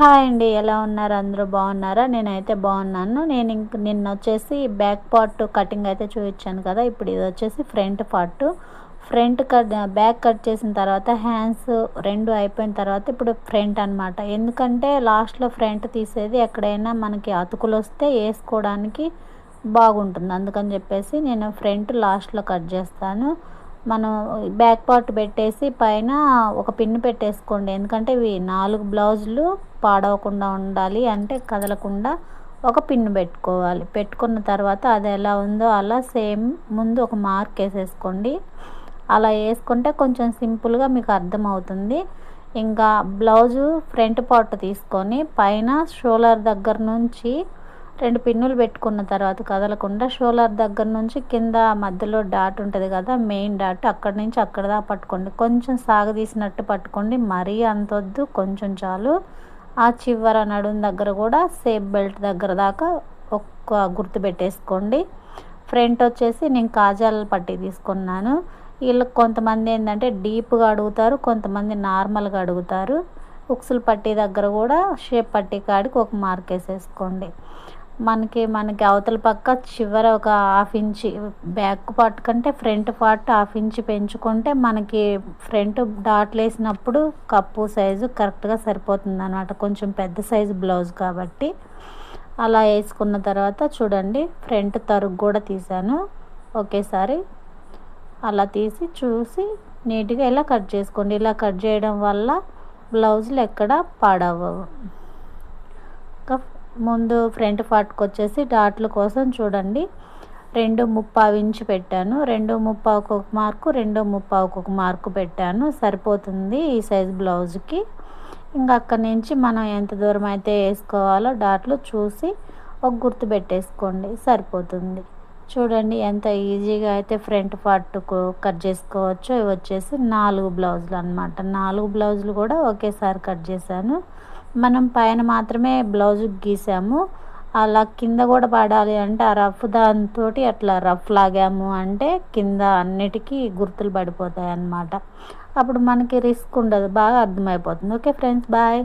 Hi అండి ఎలా ఉన్నారు? అందరూ బాగున్నారా? నేనైతే బాగున్నాను. నేను ఇంక నిన్న వచ్చేసి బ్యాక్ పార్ట్ కటింగ్ అయితే చూపించాను కదా ఇప్పుడు ఇది వచ్చేసి front part. Front cut back cut చేసిన తర్వాత హ్యాండ్స్ రెండు అయిపోయిన తర్వాత ఇప్పుడు ఫ్రంట్ అనమాట ఎందుకంటే లాస్ట్లో ఫ్రంట్ తీసేది ఎక్కడైనా మనకి అతుకులు వస్తే వేసుకోవడానికి బాగుంటుంది. అందుకని చెప్పేసి నేను ఫ్రంట్ లాస్ట్లో కట్ చేస్తాను. మనం బ్యాక్ పార్ట్ పెట్టేసి పైన ఒక పిన్ పెట్టేసుకోండి. ఎందుకంటే ఇవి నాలుగు బ్లౌజులు పాడవకుండా ఉండాలి అంటే కదలకుండా ఒక పిన్ పెట్టుకోవాలి. పెట్టుకున్న తర్వాత అది ఎలా ఉందో అలా సేమ్ ముందు ఒక మార్క్ వేసేసుకోండి. అలా వేసుకుంటే కొంచెం సింపుల్గా మీకు అర్థమవుతుంది. ఇంకా బ్లౌజు ఫ్రంట్ పార్ట్ తీసుకొని పైన షోలర్ దగ్గర నుంచి రెండు పిన్నులు పెట్టుకున్న తర్వాత కదలకుండా షోలర్ దగ్గర నుంచి కింద మధ్యలో డాట్ ఉంటుంది కదా మెయిన్ డాట్ అక్కడి నుంచి అక్కడ దాకా పట్టుకోండి. కొంచెం సాగదీసినట్టు పట్టుకోండి. మరీ అంత వద్దు కొంచెం చాలు. ఆ చివర నడుం దగ్గర కూడా సేఫ్ బెల్ట్ దగ్గర దాకా ఒక్క గుర్తు పెట్టేసుకోండి. ఫ్రంట్ వచ్చేసి నేను కాజాల పట్టి తీసుకున్నాను. వీళ్ళకి కొంతమంది ఏంటంటే డీప్గా అడుగుతారు కొంతమంది నార్మల్గా అడుగుతారు. ఉక్సులు పట్టి దగ్గర కూడా షేప్ పట్టి కాడికి ఒక మార్క్ వేసేసుకోండి. మనకి మనకి అవతల పక్క చివర ఒక హాఫ్ ఇంచ్ బ్యాక్ పార్ట్ కంటే ఫ్రంట్ పార్ట్ హాఫ్ ఇంచ్ పెంచుకుంటే మనకి ఫ్రంట్ డాట్లు వేసినప్పుడు కప్పు సైజు కరెక్ట్గా సరిపోతుంది అనమాట కొంచెం పెద్ద సైజు బ్లౌజ్ కాబట్టి. అలా వేసుకున్న తర్వాత చూడండి ఫ్రంట్ తరుగు కూడా తీసాను. ఒకేసారి అలా తీసి చూసి నీట్గా ఇలా కట్ చేసుకోండి. ఇలా కట్ చేయడం వల్ల బ్లౌజులు ఎక్కడ పాడవవు ముందు ఫ్రంట్ పార్ట్కి వచ్చేసి డాట్ల కోసం చూడండి. రెండు ముప్పావు ఇంచు పెట్టాను. రెండు ముప్పావుకు ఒక మార్కు రెండు ముప్పావుకు ఒక మార్కు పెట్టాను. సరిపోతుంది ఈ సైజ్ బ్లౌజ్కి. ఇంకా అక్కడి నుంచి మనం ఎంత దూరం అయితే వేసుకోవాలో డాట్లు చూసి ఒక గుర్తు పెట్టేసుకోండి. సరిపోతుంది. చూడండి ఎంత ఈజీగా అయితే ఫ్రంట్ పార్ట్ కట్ చేసుకోవచ్చో ఇవి వచ్చేసి నాలుగు బ్లౌజులు అనమాట నాలుగు బ్లౌజులు కూడా ఒకేసారి కట్ చేశాను. మనం పైన మాత్రమే బ్లౌజ్ గీసాము. అలా కింద కూడా పడాలి అంటే ఆ రఫ్ దాంతో అట్లా రఫ్ లాగాము అంటే కింద అన్నిటికీ గుర్తులు పడిపోతాయి అన్నమాట అప్పుడు మనకి రిస్క్ ఉండదు బాగా అర్థమైపోతుంది. Okay friends bye.